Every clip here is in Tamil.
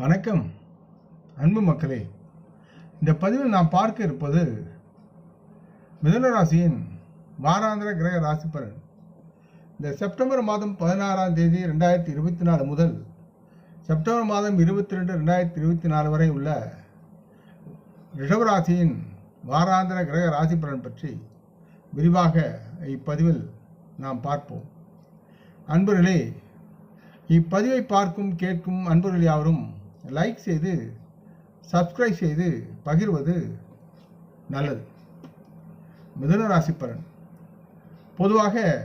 வணக்கம். அன்பு மக்களே இந்த பதிவில் நாம் பார்க்க இருப்பது மிதுன ராசியின் வாராந்திர கிரக ராசி பலன் இந்த செப்டம்பர் மாதம் பதினாறாம் தேதி ரெண்டாயிரத்தி இருபத்தி நாலு முதல் செப்டம்பர் மாதம் இருபத்தி ரெண்டு ரெண்டாயிரத்தி இருபத்தி நாலு வரை உள்ள ரிஷபராசியின் வாராந்திர கிரக ராசி பலன் பற்றி விரிவாக இப்பதிவில் நாம் பார்ப்போம். அன்பர்களே இப்பதிவை பார்க்கும் கேட்கும் அன்பர்கள் யாவரும் லைக் செய்து சப்ஸ்கிரைப் செய்து பகிர்வது நல்லது. மிதுன ராசி பலன். பொதுவாக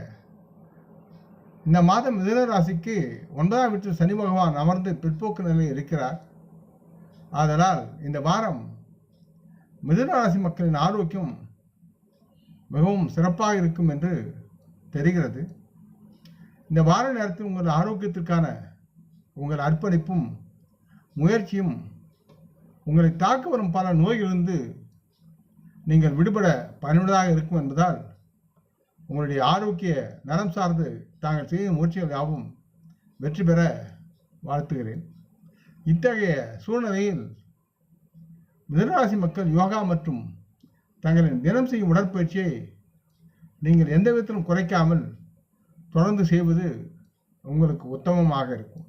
இந்த மாதம் மிதுன ராசிக்கு ஒன்பதாம் வீட்டில் சனி பகவான் அமர்ந்து பிற்போக்கு நிலையில் இருக்கிறார். ஆதலால் இந்த வாரம் மிதுன ராசி மக்களின் ஆரோக்கியம் மிகவும் சிறப்பாக இருக்கும் என்று தெரிகிறது. இந்த வார நேரத்தில் உங்கள் ஆரோக்கியத்திற்கான உங்கள் அர்ப்பணிப்பும் முயற்சியும் உங்களை தாக்க வரும் பல நோய்களிலிருந்து நீங்கள் விடுபட பயனுள்ளதாக இருக்கும் என்பதால் உங்களுடைய ஆரோக்கிய நலம் சார்ந்து தாங்கள் செய்யும் முயற்சிகள் யாவும் வெற்றி பெற வாழ்த்துகிறேன். இத்தகைய சூழ்நிலையில் மிதனராசி மக்கள் யோகா மற்றும் தங்களின் தினம் செய்யும் உடற்பயிற்சியை நீங்கள் எந்த விதத்திலும் குறைக்காமல் தொடர்ந்து செய்வது உங்களுக்கு உத்தமமாக இருக்கும்.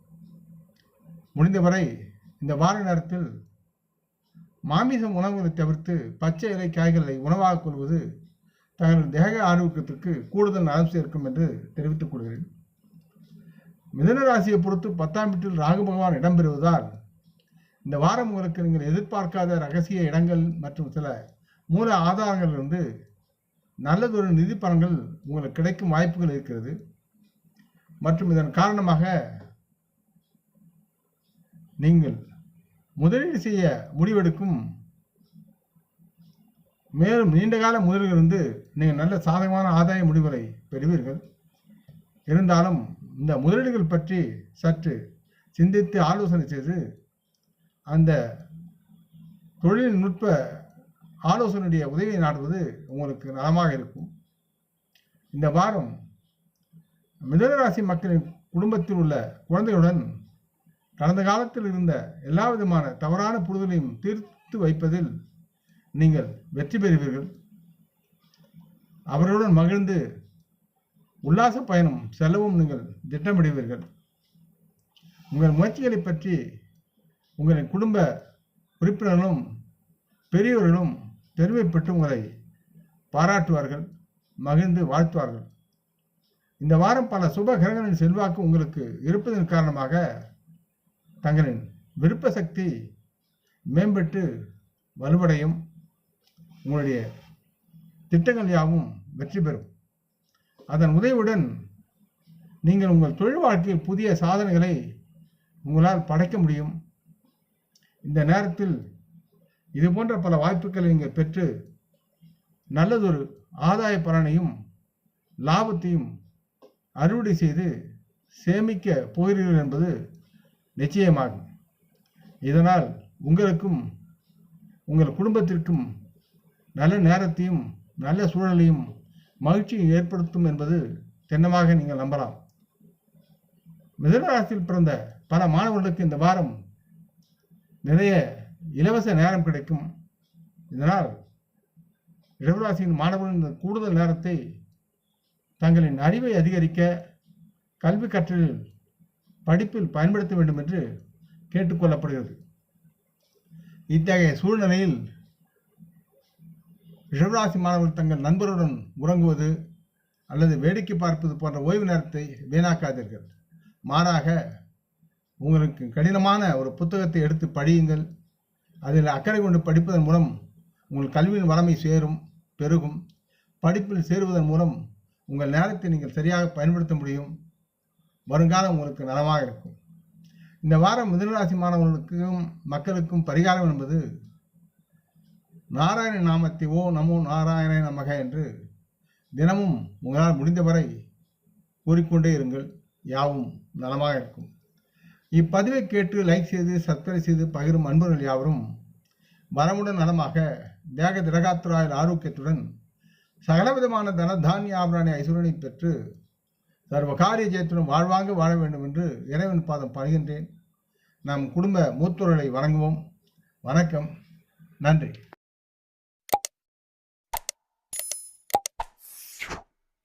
முடிந்தவரை இந்த வார நேரத்தில் மாமிசம் உணவுகளை தவிர்த்து பச்சை இலை காய்களை உணவாக கொள்வது தங்கள் தேக ஆரோக்கியத்திற்கு கூடுதல் நலம் சேர்க்கும் என்று தெரிவித்துக் கொள்கிறேன். மிதன ராசியை பொறுத்து பத்தாம் வீட்டில் ராகு பகவான் இடம்பெறுவதால் இந்த வாரம் உங்களுக்கு நீங்கள் எதிர்பார்க்காத ரகசிய இடங்கள் மற்றும் சில மூல ஆதாரங்களிலிருந்து நல்லதொரு நிதி பலன்கள் உங்களுக்கு கிடைக்கும் வாய்ப்புகள் இருக்கிறது. மற்றும் இதன் காரணமாக நீங்கள் முதலீடு செய்ய முடிவெடுக்கும். மேலும் நீண்டகால முதலிலிருந்து நீங்கள் நல்ல சாதகமான ஆதாய முடிவுகளை பெறுவீர்கள். இருந்தாலும் இந்த முதலீடுகள் பற்றி சற்று சிந்தித்து ஆலோசனை செய்து அந்த தொழில்நுட்ப ஆலோசனையுடைய உதவியை நாடுவது உங்களுக்கு நலமாக இருக்கும். இந்த வாரம் மிதனராசி மக்களின் குடும்பத்தில் உள்ள குழந்தைகளுடன் கடந்த காலத்தில் இருந்த எல்லா விதமான தவறான புரிதலையும் தீர்த்து வைப்பதில் நீங்கள் வெற்றி பெறுவீர்கள். அவர்களுடன் மகிழ்ந்து உல்லாச பயணம் செல்லவும் நீங்கள் திட்டமிடுவீர்கள். உங்கள் முயற்சிகளை பற்றி உங்களின் குடும்ப உறுப்பினர்களும் பெரியவர்களும் பெருமைப்பட்டு உங்களை பாராட்டுவார்கள் மகிழ்ந்து வாழ்த்துவார்கள். இந்த வாரம் பல சுப கிரகங்களின் செல்வாக்கு உங்களுக்கு இருப்பதன் காரணமாக தங்களின் விருப்ப சக்தி மேம்பட்டு வலுவடையும். உங்களுடைய திட்டங்கள் யாவும் வெற்றி பெறும். அதன் உதவியுடன் நீங்கள் உங்கள் தொழில் வாழ்க்கையில் புதிய சாதனைகளை உங்களால் படைக்க முடியும். இந்த நேரத்தில் இது போன்ற பல வாய்ப்புகளை நீங்கள் பெற்று நல்லதொரு ஆதாய பலனையும் லாபத்தையும் அறுவடை செய்து சேமிக்க போகிறீர்கள் என்பது நிச்சயமாகும் இதனால் உங்களுக்கும் உங்கள் குடும்பத்திற்கும் நல்ல நேரத்தையும் நல்ல சூழலையும் மகிழ்ச்சியை ஏற்படுத்தும் என்பது திண்ணமாக நீங்கள் நம்பலாம். மிதனராசியில் பிறந்த பல மாணவர்களுக்கு இந்த வாரம் நிறைய இலவச நேரம் கிடைக்கும். இதனால் இடவராசியின் மாணவர்கள் இந்த கூடுதல் நேரத்தை தங்களின் அறிவை அதிகரிக்க கல்வி கற்றலில் படிப்பில் பயன்படுத்த வேண்டும் என்று கேட்டுக்கொள்ளப்படுகிறது. இத்தகைய சூழ்நிலையில் ரிஷபராசி மாணவர்கள் தங்கள் நண்பருடன் உறங்குவது அல்லது வேடிக்கை பார்ப்பது போன்ற ஓய்வு நேரத்தை வீணாக்காதீர்கள். மாறாக உங்களுக்கு கடினமான ஒரு புத்தகத்தை எடுத்து படியுங்கள். அதில் அக்கறை கொண்டு படிப்பதன் மூலம் உங்கள் கல்வியின் வளமை சேரும் பெருகும். படிப்பில் சேருவதன் மூலம் உங்கள் நேரத்தை நீங்கள் சரியாக பயன்படுத்த முடியும். வருங்காலம் உங்களுக்கு நலமாக இருக்கும். இந்த வாரம் மிதனராசி மாணவர்களுக்கும் மக்களுக்கும் பரிகாரம் என்பது நாராயண நாமத்தை ஓ நமோ நாராயண நமக என்று தினமும் உங்களால் முடிந்தவரை கூறிக்கொண்டே இருங்கள். யாவும் நலமாக இருக்கும். இப்பதிவை கேட்டு லைக் செய்து சப்ஸ்கிரைப் செய்து பகிரும் அன்பர்கள் யாவரும் வரமுடன் நலமாக தேக திரகாத்துராயில் ஆரோக்கியத்துடன் சகலவிதமான தன தானிய ஆபராணி ஐஸ்வரனை பெற்று சர்வ காரிய ஜெயத்துடன் வாழ்வாங்க வாழ வேண்டும் என்று இறைவன் பாதம் பணிகின்றேன். நம் குடும்ப மூத்தோர்களை வணங்குவோம். வணக்கம். நன்றி.